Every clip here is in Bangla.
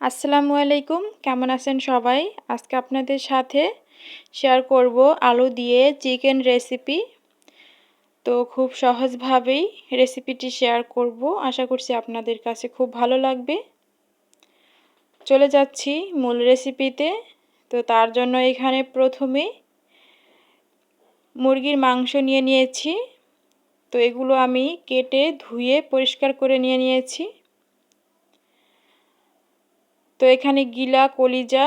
আসসালামু আলাইকুম, কেমন আছেন সবাই? আজকে আপনাদের সাথে শেয়ার করব আলু দিয়ে চিকেন রেসিপি তো খুব সহজভাবেই রেসিপিটি শেয়ার করব, আশা করছি আপনাদের কাছে খুব ভালো লাগবে। চলে যাচ্ছি মূল রেসিপিতে তো তার জন্য এখানে প্রথমে মুরগির মাংস নিয়ে নিয়েছি। তো এগুলো আমি কেটে ধুয়ে পরিষ্কার করে নিয়ে নিয়েছি। তো এখানে গিলা, কলিজা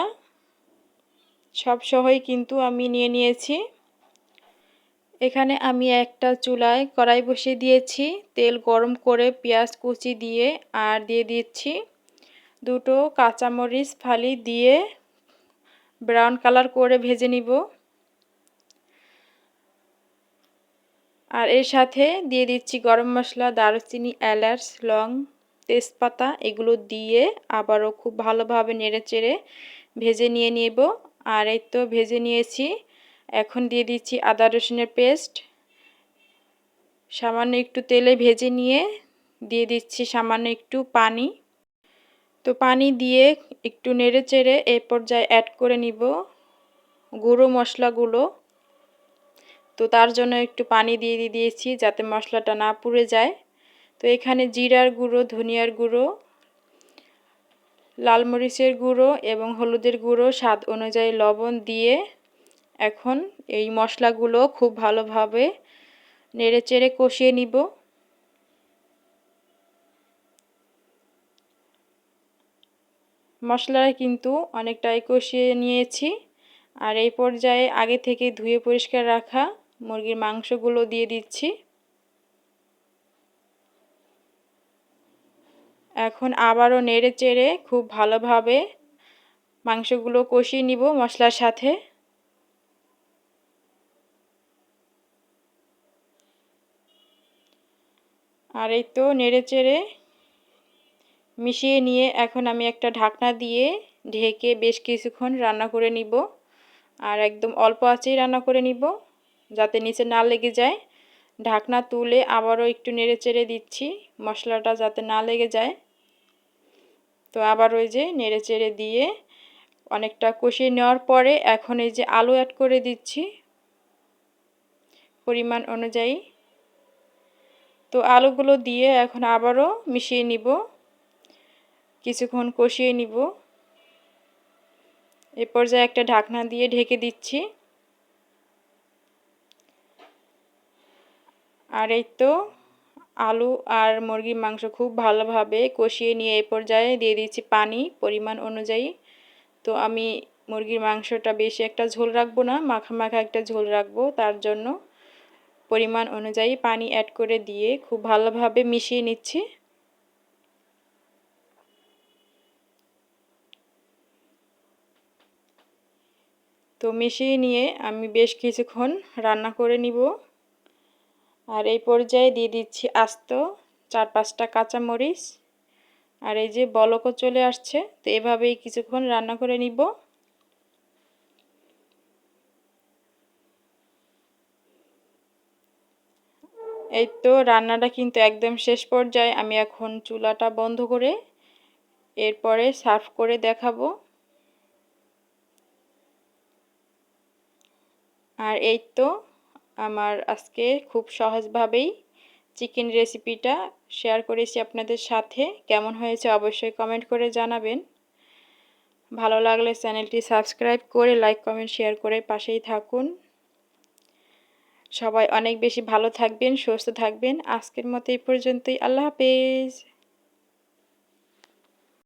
সব সহই কিন্তু আমি নিয়ে নিয়েছি। এখানে আমি একটা চুলায় কড়াই বসিয়ে দিয়েছি, তেল গরম করে পেঁয়াজ কুচি দিয়ে আর দিয়ে দিচ্ছি। দুটো কাঁচামরিচ ফালি দিয়ে ব্রাউন কালার করে ভেজে নিব। আর এর সাথে দিয়ে দিচ্ছি গরম মশলা, দারুচিনি, এলাচ, লং তেজপাতা এগুলো দিয়ে আবারও খুব ভালোভাবে নেড়ে চেড়ে ভেজে নিয়ে নেব। আর এই তো ভেজে নিয়েছি। এখন দিয়ে দিচ্ছি আদা রসুনের পেস্ট। সামান্য একটু তেলে ভেজে নিয়ে দিয়ে দিচ্ছি সামান্য একটু পানি। তো পানি দিয়ে একটু নেড়ে চেড়ে এ পর্যায়ে অ্যাড করে নিব গুঁড়ো মশলাগুলো। তো তার জন্য একটু পানি দিয়ে দিয়ে দিয়েছি যাতে মশলাটা না পুড়ে যায়। তো এখানে জিরার গুঁড়ো, ধনিয়ার গুঁড়ো, লাল মরিচের গুঁড়ো এবং হলুদের গুঁড়ো, স্বাদ অনুযায়ী লবণ দিয়ে এখন এই মশলাগুলো খুব ভালোভাবে নেড়ে চেড়ে কষিয়ে নিব। মশলাটা কিন্তু অনেকটাই কষিয়ে নিয়েছি। আর এই পর্যায়ে আগে থেকে ধুয়ে পরিষ্কার রাখা মুরগির মাংসগুলো দিয়ে দিচ্ছি। এখন আবারও নেড়ে চেড়ে খুব ভালোভাবে মাংসগুলো কষিয়ে নিব মশলার সাথে। আর এই তো নেড়ে চেড়ে মিশিয়ে নিয়ে এখন আমি একটা ঢাকনা দিয়ে ঢেকে বেশ কিছুক্ষণ রান্না করে নিব। আর একদম অল্প আঁচেই রান্না করে নিব, যাতে নিচে না লেগে যায়। ঢাকনা তুলে আবারও একটু নেড়ে চেড়ে দিচ্ছি, মশলাটা যাতে না লেগে যায়। তো আবার ওই যে নেড়ে চেড়ে দিয়ে অনেকটা কষিয়ে নেওয়ার পরে এখন এই যে আলু অ্যাড করে দিচ্ছি পরিমাণ অনুযায়ী। তো আলুগুলো দিয়ে এখন আবারও মিশিয়ে নিব, কিছুক্ষণ কষিয়ে নিব। এ পর্যায়ে একটা ঢাকনা দিয়ে ঢেকে দিচ্ছি। আর এই তো আলু আর মুরগির মাংস খুব ভালোভাবে কষিয়ে নিয়ে এ পর্যায়ে দিয়ে দিচ্ছি পানি পরিমাণ অনুযায়ী। তো আমি মুরগির মাংসটা বেশি একটা ঝোল রাখব না, মাখা মাখা একটা ঝোল রাখব। তার জন্য পরিমাণ অনুযায়ী পানি অ্যাড করে দিয়ে খুব ভালোভাবে মিশিয়ে নিচ্ছি। তো মিশিয়ে নিয়ে আমি বেশ কিছুক্ষণ রান্না করে নিব। আর এই পর্যায়ে দিয়ে দিচ্ছি আস্ত, চার পাঁচটা কাঁচামরিচ। আর এই যে বলকও চলে আসছে, তো এভাবেই কিছুক্ষণ রান্না করে নিব। এই তো রান্নাটা কিন্তু একদম শেষ পর্যায়ে, আমি এখন চুলাটা বন্ধ করে এরপরে সার্ভ করে দেখাবো। আর এই তো আমার আজকে খুব সহজভাবেই চিকেন রেসিপিটা শেয়ার করেছি আপনাদের সাথে। কেমন হয়েছে অবশ্যই কমেন্ট করে জানাবেন। ভালো লাগলে চ্যানেলটি সাবস্ক্রাইব করে লাইক কমেন্ট শেয়ার করে পাশেই থাকুন। সবাই অনেক বেশি ভালো থাকবেন, সুস্থ থাকবেন। আজকের মতো এই পর্যন্তই। আল্লাহ হাফেজ।